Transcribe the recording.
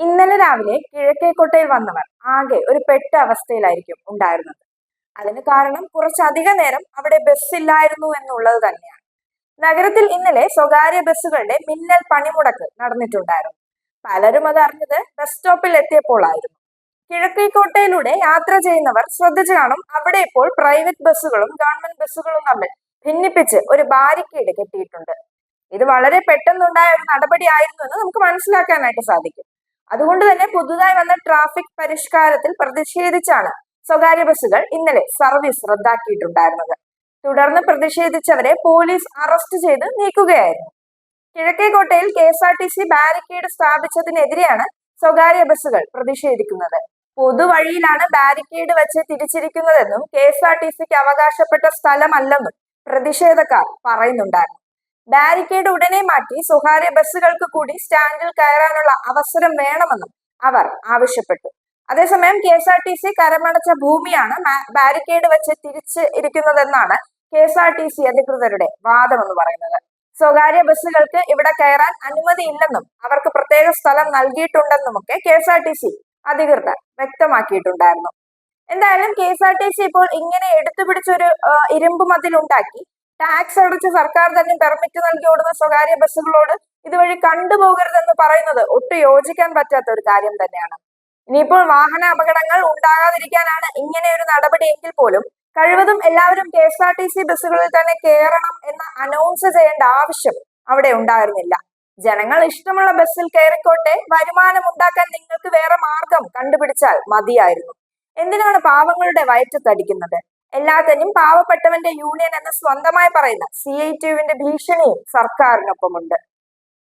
ഇന്നലെ രാവിലെ കിഴക്കേക്കോട്ടയിൽ വന്നവർ ആകെ ഒരു പെട്ട അവസ്ഥയിലായിരിക്കും ഉണ്ടായിരുന്നത്. അതിന് കാരണം കുറച്ചധിക നേരം അവിടെ ബസ്സില്ലായിരുന്നു എന്നുള്ളത് തന്നെയാണ്. നഗരത്തിൽ ഇന്നലെ സ്വകാര്യ ബസ്സുകളുടെ മിന്നൽ പണിമുടക്ക് നടന്നിട്ടുണ്ടായിരുന്നു. പലരും അത് അറിഞ്ഞത് ബസ് സ്റ്റോപ്പിൽ എത്തിയപ്പോഴായിരുന്നു കിഴക്കേക്കോട്ടയിലൂടെ യാത്ര ചെയ്യുന്നവർ ശ്രദ്ധിച്ചു കാണും അവിടെ ഇപ്പോൾ പ്രൈവറ്റ് ബസ്സുകളും ഗവൺമെന്റ് ബസ്സുകളും തമ്മിൽ ഭിന്നിപ്പിച്ച് ഒരു ബാരിക്കേഡ് കെട്ടിയിട്ടുണ്ട്. ഇത് വളരെ പെട്ടെന്നുണ്ടായ ഒരു നടപടി ആയിരുന്നു എന്ന് നമുക്ക് മനസ്സിലാക്കാനായിട്ട് സാധിക്കും. അതുകൊണ്ട് തന്നെ പുതുതായി വന്ന ട്രാഫിക് പരിഷ്കാരത്തിൽ പ്രതിഷേധിച്ചാണ് സ്വകാര്യ ബസ്സുകൾ ഇന്നലെ സർവീസ് റദ്ദാക്കിയിട്ടുണ്ടായിരുന്നത്. തുടർന്ന് പ്രതിഷേധിച്ചവരെ പോലീസ് അറസ്റ്റ് ചെയ്ത് നീക്കുകയായിരുന്നു. കിഴക്കേക്കോട്ടയിൽ K S R T C barricade സ്ഥാപിച്ചതിനെതിരെയാണ് സ്വകാര്യ ബസ്സുകൾ പ്രതിഷേധിക്കുന്നത്. പൊതുവഴിയിലാണ് ബാരിക്കേഡ് വെച്ച് തിരിച്ചിരിക്കുന്നതെന്നും കെ എസ് ആർ ടി സിക്ക് അവകാശപ്പെട്ട സ്ഥലമല്ലെന്നും പ്രതിഷേധക്കാർ പറയുന്നുണ്ടായിരുന്നു. ബാരിക്കേഡ് ഉടനെ മാറ്റി സ്വകാര്യ ബസ്സുകൾക്ക് കൂടി സ്റ്റാൻഡിൽ കയറാനുള്ള അവസരം വേണമെന്നും അവർ ആവശ്യപ്പെട്ടു. അതേസമയം K S R T C കരമടച്ച ഭൂമിയാണ് ബാരിക്കേഡ് വെച്ച് തിരിച്ച് ഇരിക്കുന്നതെന്നാണ് K S R T C അധികൃതരുടെ വാദം എന്ന് പറയുന്നത്. സ്വകാര്യ ബസ്സുകൾക്ക് ഇവിടെ കയറാൻ അനുമതിയില്ലെന്നും അവർക്ക് പ്രത്യേക സ്ഥലം നൽകിയിട്ടുണ്ടെന്നുമൊക്കെ K S R T C അധികൃതർ വ്യക്തമാക്കിയിട്ടുണ്ടായിരുന്നു. എന്തായാലും K S R T C ഇപ്പോൾ ഇങ്ങനെ എടുത്തുപിടിച്ചൊരു ഇരുമ്പ് മതിലുണ്ടാക്കി ടാക്സ് അടച്ച് സർക്കാർ തന്നെ പെർമിറ്റ് നൽകി ഓടുന്ന സ്വകാര്യ ബസ്സുകളോട് ഇതുവഴി കണ്ടുപോകരുതെന്ന് പറയുന്നത് ഒട്ടും യോജിക്കാൻ പറ്റാത്ത ഒരു കാര്യം തന്നെയാണ്. ഇനിയിപ്പോൾ വാഹന അപകടങ്ങൾ ഉണ്ടാകാതിരിക്കാനാണ് ഇങ്ങനെ ഒരു നടപടി എങ്കിൽ പോലും കഴിവതും എല്ലാവരും K S R T C ബസ്സുകളിൽ തന്നെ കയറണം എന്ന് അനൗൺസ് ചെയ്യേണ്ട ആവശ്യം അവിടെ ഉണ്ടായിരുന്നില്ല. ജനങ്ങൾ ഇഷ്ടമുള്ള ബസ്സിൽ കയറിക്കോട്ടെ വരുമാനം ഉണ്ടാക്കാൻ നിങ്ങൾക്ക് വേറെ മാർഗം കണ്ടുപിടിച്ചാൽ മതിയായിരുന്നു. എന്തിനാണ് പാവങ്ങളുടെ വയറ്റത്തടിക്കുന്നത് എല്ലാത്തിനും പാവപ്പെട്ടവന്റെ യൂണിയൻ എന്ന് സ്വന്തമായി പറയുന്ന സി ഐ ടിയുവിന്റെ ഭീഷണിയും സർക്കാരിനൊപ്പമുണ്ട്.